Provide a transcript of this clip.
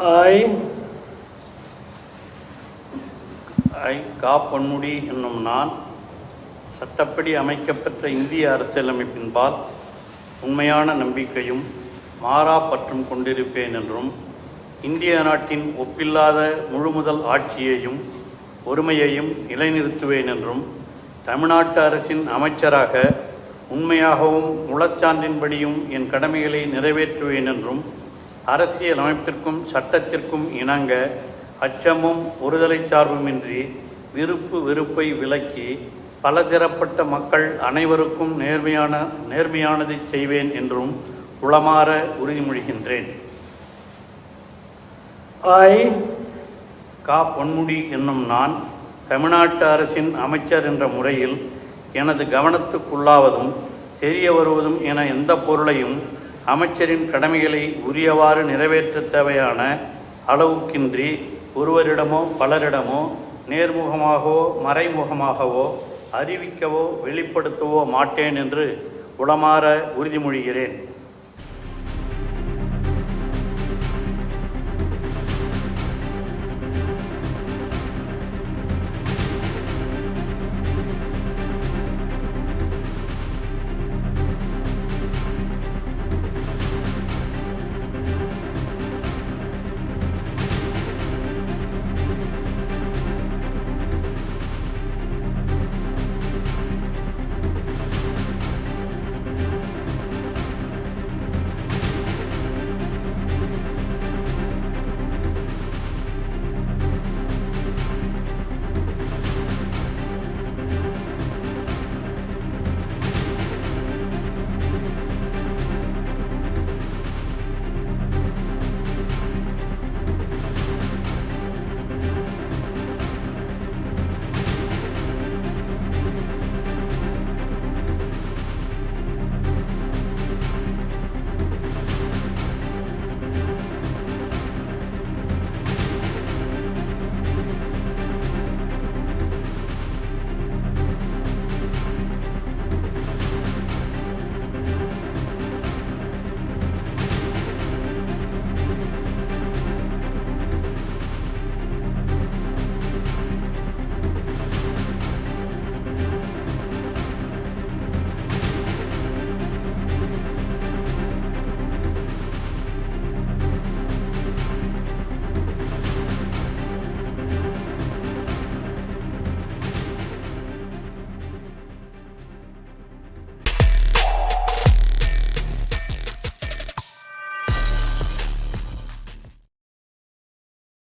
ஐ ஐ கா பொன்முடி என்னும் நான் சட்டப்படி அமைக்கப்பெற்ற இந்திய அரசியலமைப்பின்பால் உண்மையான நம்பிக்கையும் மாறா பற்றும் கொண்டிருப்பேன் என்றும் இந்திய நாட்டின் ஒப்பில்லாத முழுமுதல் ஆட்சியையும் ஒருமையையும் நிலைநிறுத்துவேன் என்றும் தமிழ்நாட்டு அரசின் அமைச்சராக உண்மையாகவும் உளச்சான்றின்படியும் என் கடமைகளை நிறைவேற்றுவேன் என்றும் அரசியல் அமைப்பிற்கும் சட்டத்திற்கும் இணங்க அச்சமும் ஒருதலை சார்புமின்றி விருப்பு வெறுப்பை விலக்கி பலதரப்பட்ட மக்கள் அனைவருக்கும் நேர்மையான நேர்மையானதை செய்வேன் என்றும் உளமாற உறுதிமொழிகின்றேன். ஆய் கா. பொன்முடி என்னும் நான் தமிழ்நாட்டு அரசின் அமைச்சர் என்ற முறையில் எனது கவனத்துக்குள்ளாவதும் தெரிய வருவதும் என எந்த பொருளையும் அமைச்சரின் கடமைகளை உரியவாறு நிறைவேற்ற தேவையான அளவுக்கின்றி ஒருவரிடமோ பலரிடமோ நேர்முகமாகவோ மறைமுகமாகவோ அறிவிக்கவோ வெளிப்படுத்தவோ மாட்டேன் என்று உளமாற உறுதிமொழிகிறேன்.